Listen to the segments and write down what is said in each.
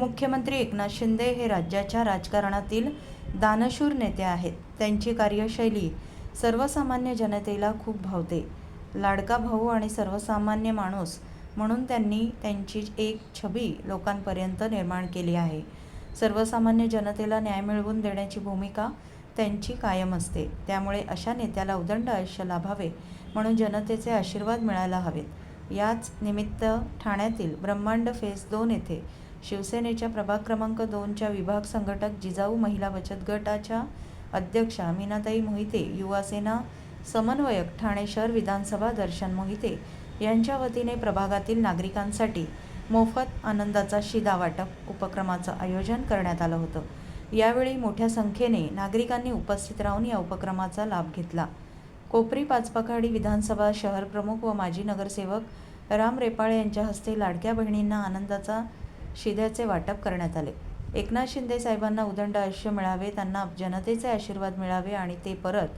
उपमुख्यमंत्री एकनाथ शिंदे हे राज्याच्या राजकारणातील दानशूर नेते आहेत. त्यांची कार्यशैली सर्वसामान्य जनतेला खूप भावते. लाडका भाऊ आणि सर्वसामान्य माणूस म्हणून त्यांनी त्यांची एक छबी लोकांपर्यंत निर्माण केली आहे. सर्वसामान्य जनतेला न्याय मिळवून देण्याची भूमिका त्यांची कायम असते. त्यामुळे अशा नेत्याला उदंड आयुष्य लाभावे म्हणून जनतेचे आशीर्वाद मिळायला हवेत. याच निमित्त ठाण्यातील ब्रह्मांड फेस दोन येथे शिवसेनेच्या प्रभाग क्रमांक दोनच्या विभाग संघटक जिजाऊ महिला बचत गटाच्या अध्यक्षा मीनाताई मोहिते युवासेना समन्वयक ठाणे शहर विधानसभा दर्शन मोहिते यांच्या वतीने प्रभागातील नागरिकांसाठी मोफत आनंदाचा शिदा वाटप उपक्रमाचं आयोजन करण्यात आलं होतं. यावेळी मोठ्या संख्येने नागरिकांनी उपस्थित राहून या उपक्रमाचा लाभ घेतला. कोपरी पाचपखाडी विधानसभा शहर प्रमुख व माजी नगरसेवक राम रेपाळे यांच्या हस्ते लाडक्या बहिणींना आनंदाचा शिद्याचे वाटप करण्यात आले. एकनाथ शिंदे साहेबांना उदंड आयुष्य मिळावे त्यांना जनतेचे आशीर्वाद मिळावे आणि ते परत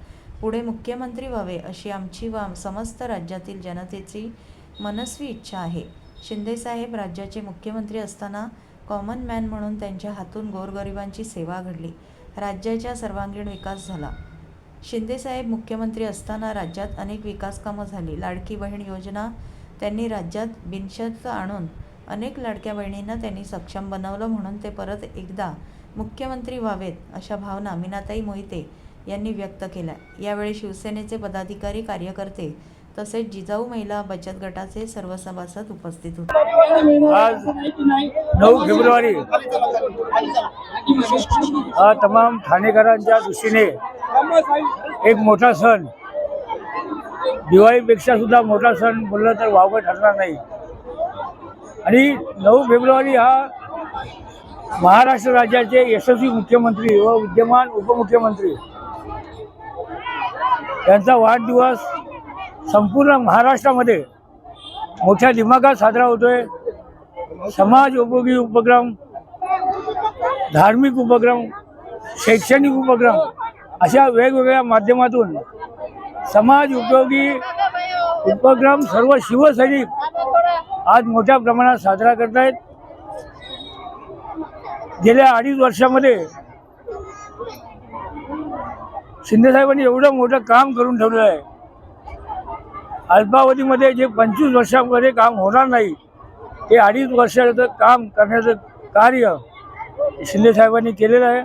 पुढे मुख्यमंत्री व्हावे अशी आमची व समस्त राज्यातील जनतेची मनस्वी इच्छा आहे. शिंदेसाहेब राज्याचे मुख्यमंत्री असताना कॉमन मॅन म्हणून त्यांच्या हातून गोरगरिबांची सेवा घडली. राज्याचा सर्वांगीण विकास झाला. शिंदेसाहेब मुख्यमंत्री असताना राज्यात अनेक विकासकामं झाली. लाडकी बहीण योजना त्यांनी राज्यात बिनशर्त आणून अनेक लाडक्या बहिणींना त्यांनी सक्षम बनवलं म्हणून ते परत एकदा मुख्यमंत्री व्हावेत अशा भावना मीनाताई मोहिते यांनी व्यक्त केल्या. यावेळी शिवसेनेचे पदाधिकारी कार्यकर्ते तसेच जिजाऊ महिला बचत गटाचे सर्व सभासद उपस्थित होते. आज नऊ फेब्रुवारी हा तमाम ठाणेकरांच्या दृष्टीने एक मोठा सण. दिवाळीपेक्षा सुद्धा मोठा सण बोललं तर वावगं ठरणार नाही. आणि नऊ फेब्रुवारी हा महाराष्ट्र राज्याचे यशस्वी मुख्यमंत्री व विद्यमान उपमुख्यमंत्री. यांचा वाढदिवस संपूर्ण महाराष्ट्रामध्ये मोठ्या दिमागात साजरा होतोय. समाज उपयोगी उपक्रम धार्मिक उपक्रम शैक्षणिक उपक्रम अशा वेगवेगळ्या माध्यमातून समाज उपयोगी उपक्रम सर्व शिवसैनिक आज मोठ्या प्रमाणात साजरा करत आहेत गेल्या अडीच वर्षामध्ये शिंदेसाहेबांनी एवढं मोठं काम करून ठेवलेलं आहे. अल्पावधीमध्ये जे पंचवीस वर्षामध्ये काम होणार नाही ते अडीच वर्षाचं काम करण्याचं कार्य शिंदेसाहेबांनी केलेलं आहे.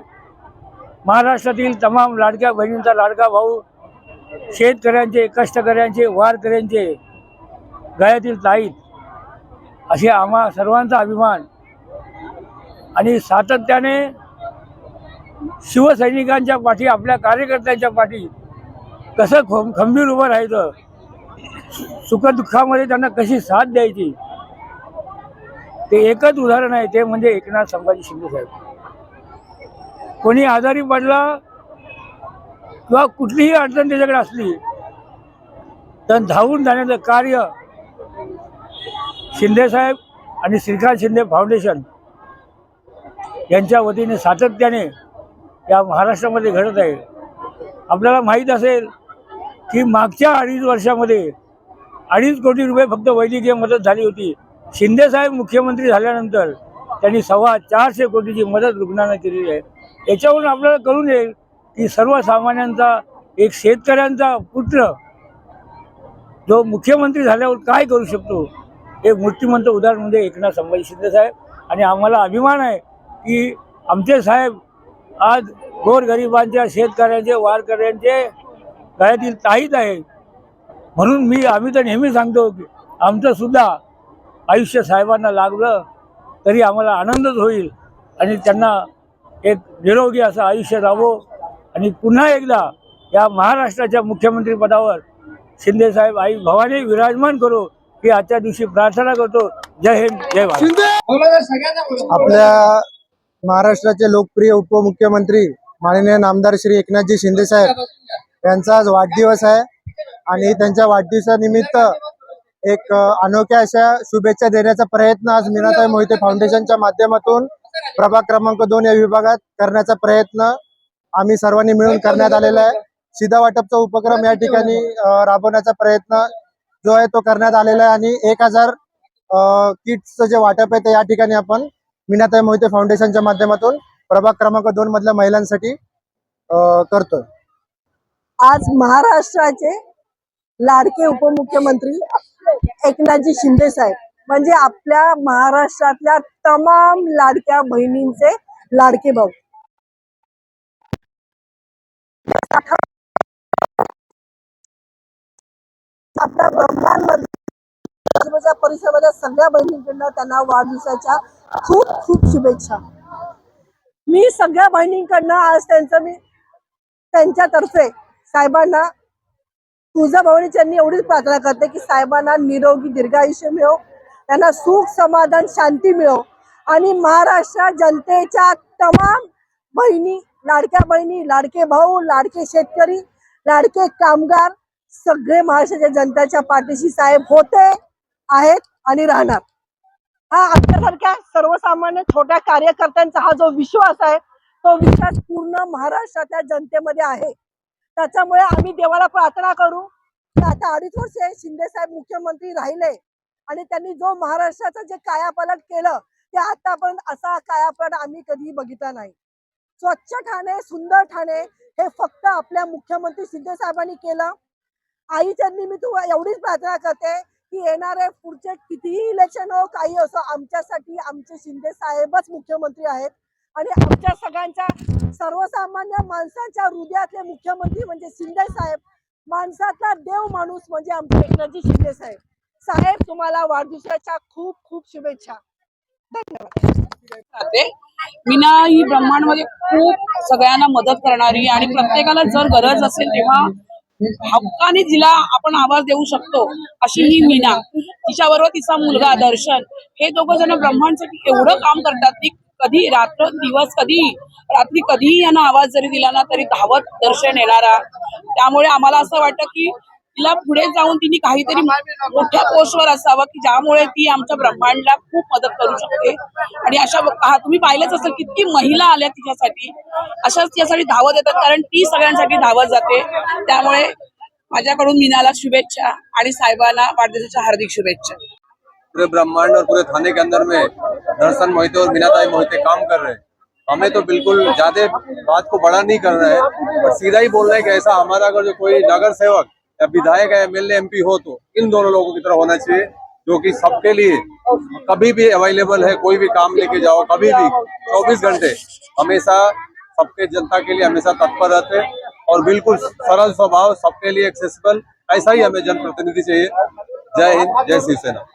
महाराष्ट्रातील तमाम लाडक्या बहिणींचा लाडका भाऊ शेतकऱ्यांचे कष्टकऱ्यांचे वारकऱ्यांचे गळ्यातील ताईत असे आम्हा सर्वांचा अभिमान आणि सातत्याने शिवसैनिकांच्या पाठी आपल्या कार्यकर्त्यांच्या पाठी कसं खो खंबीर उभं राहायचं सुखदुःखामध्ये त्यांना कशी साथ द्यायची ते एकच उदाहरण आहे ते म्हणजे एकनाथ संभाजी शिंदे साहेब. कोणी आजारी पडला किंवा कुठलीही अडचण त्याच्याकडे असली तर धावून जाण्याचं कार्य शिंदेसाहेब आणि श्रीकांत शिंदे फाउंडेशन यांच्या वतीने सातत्याने या महाराष्ट्रामध्ये घडत आहे. आपल्याला माहीत असेल की मागच्या अडीच वर्षामध्ये अडीच कोटी रुपये फक्त वैद्यकीय मदत झाली होती. शिंदेसाहेब मुख्यमंत्री झाल्यानंतर त्यांनी सव्वा चारशे कोटीची मदत रुग्णांना केलेली आहे. याच्यावरून आपल्याला कळून येईल की सर्वसामान्यांचा एक शेतकऱ्यांचा पुत्र जो मुख्यमंत्री झाल्यावर काय करू शकतो? हे मूर्तिमंत उदाहरण म्हणजे एकनाथ संभाजी शिंदेसाहेब आणि आम्हाला अभिमान आहे की आमचे साहेब आज गोरगरिबांच्या शेतकऱ्यांचे वारकऱ्यांचे गळ्यातील ताईत आहे म्हणून मी आम्ही तर नेहमी सांगतो की आमचं सुद्धा आयुष्य साहेबांना लागलं तरी आम्हाला आनंदच होईल. आणि त्यांना एक निरोगी असं आयुष्य राहो आणि पुन्हा एकदा या महाराष्ट्राच्या मुख्यमंत्रीपदावर शिंदेसाहेब आई भवानी विराजमान करू. ही आजच्या दिवशी प्रार्थना करतो. जय हिंद जय भारत. आपल्या महाराष्ट्राचे लोकप्रिय उपमुख्यमंत्री माननीय नामदार श्री एकनाथजी शिंदे साहेब यांचा आज वाढदिवस आहे. आणि त्यांच्या वाढदिवसानिमित्त एक अनोख्या अशा शुभेच्छा देण्याचा प्रयत्न आज मीनाताई मोहिते फाउंडेशनच्या माध्यमातून प्रभाग क्रमांक दोन या विभागात करण्याचा प्रयत्न आम्ही सर्वांनी मिळून करण्यात आलेला आहे. शिधा वाटपचा उपक्रम या ठिकाणी राबवण्याचा प्रयत्न जो आहे तो करण्यात आलेला आहे आणि एक हजार किट्सचं जे वाटप आहे ते या ठिकाणी आपण मीनाताई मोहिते फाउंडेशनच्या माध्यमातून प्रभाग क्रमांक दोन मधल्या महिलांसाठी करतोय. आज महाराष्ट्राचे लाडके उपमुख्यमंत्री एकनाथजी शिंदे साहेब म्हणजे आपल्या महाराष्ट्रातल्या तमाम लाडक्या बहिणींचे लाडके भाऊ. आपल्या ब्रह्मांमध्ये परिसरामध्ये सगळ्या बहिणींकडनं त्यांना वाढदिवसाच्या खूप खूप शुभेच्छा. मी सगळ्या बहिणींकडनं आज त्यांचं मी त्यांच्यातर्फे साहेबांना तुळजाभवानीच्यांनी एवढीच प्रार्थना करते की साहेबांना निरोगी दीर्घायुष्य मिळो त्यांना सुख समाधान शांती मिळो. आणि महाराष्ट्र जनतेच्या तमाम बहिणी लाडक्या बहिणी लाडके भाऊ लाडके शेतकरी लाडके कामगार सगळे महाराष्ट्राच्या जनतेच्या पाठीशी साहेब होते आहेत आणि राहणार. हा आपल्यासारख्या सर्वसामान्य छोट्या कार्यकर्त्यांचा हा जो विश्वास आहे तो विश्वास पूर्ण महाराष्ट्राच्या जनतेमध्ये आहे. त्याच्यामुळे आम्ही देवाला प्रार्थना करू. की आता अडीच वर्षे शिंदे साहेब मुख्यमंत्री राहिले आणि त्यांनी जो महाराष्ट्राचं जे कायापालट केलं ते आतापर्यंत असा कायापालट आम्ही कधी बघितला नाही. स्वच्छ ठाणे सुंदर ठाणे हे फक्त आपल्या मुख्यमंत्री शिंदे साहेबांनी केलं. आईच्या मी तू एवढीच प्रार्थना करते की येणारे पुढचे कितीही इलेक्शन हो काही असो आमच्यासाठी आमचे शिंदे साहेबच मुख्यमंत्री आहेत. आणि आमच्या सगळ्यांच्या सर्वसामान्य माणसाच्या हृदयातले मुख्यमंत्री म्हणजे शिंदे साहेब माणसातला देव माणूस म्हणजे आमचे एकनाथजी शिंदे साहेब. साहेब तुम्हाला वाढदिवसाच्या खूप खूप शुभेच्छा. धन्यवाद. मीना ही ब्रह्मांडमध्ये खूप सगळ्यांना मदत करणारी आणि प्रत्येकाला जर गरज असेल तेव्हा हक्काने तिला आपण आवाज देऊ शकतो अशी ही मीना. तिच्याबरोबर तिचा मुलगा दर्शन. हे दोघं जण ब्रह्मांडसाठी एवढं काम करतात की कधी रात्र दिवस कधी रात्री कधीही यांना आवाज जरी दिला ना तरी धावत दर्शन येणारा. त्यामुळे आम्हाला असं वाटतं की तिला पुढे जाऊन तिने काहीतरी मोठ्या पोस्टवर असावं की ज्यामुळे ती आमच्या ब्रह्मांडला खूप मदत करू शकते. आणि अशा हा तुम्ही पाहिलंच असेल किती महिला आल्या तिच्यासाठी. अशाच तिच्यासाठी धावत येतात कारण ती सगळ्यांसाठी धावत जाते. त्यामुळे माझ्याकडून मीनाला शुभेच्छा आणि साहेबांना वाढदिवसाच्या हार्दिक शुभेच्छा. पूरे ब्रह्मांड और पूरे थाने के अंदर में दर्शन मोहिते और मीनाताई मोहिते काम कर रहे हैं। हमें तो बिल्कुल ज्यादा बात को बड़ा नहीं कर रहे हैं और सीधा ही बोल रहे हैं कि ऐसा हमारा अगर जो कोई नगर सेवक विधायक है एमएलए, एमपी हो तो इन दोनों लोगों की तरह होना चाहिए, जो कि सबके लिए कभी भी अवेलेबल है, कोई भी काम लेके जाओ, कभी भी, चौबीस घंटे, हमेशा सबके जनता के लिए हमेशा तत्पर रहते और बिल्कुल सरल स्वभाव, सबके लिए एक्सेसिबल ऐसा ही हमें जनप्रतिनिधि चाहिए। जय हिंद, जय शिवसेना।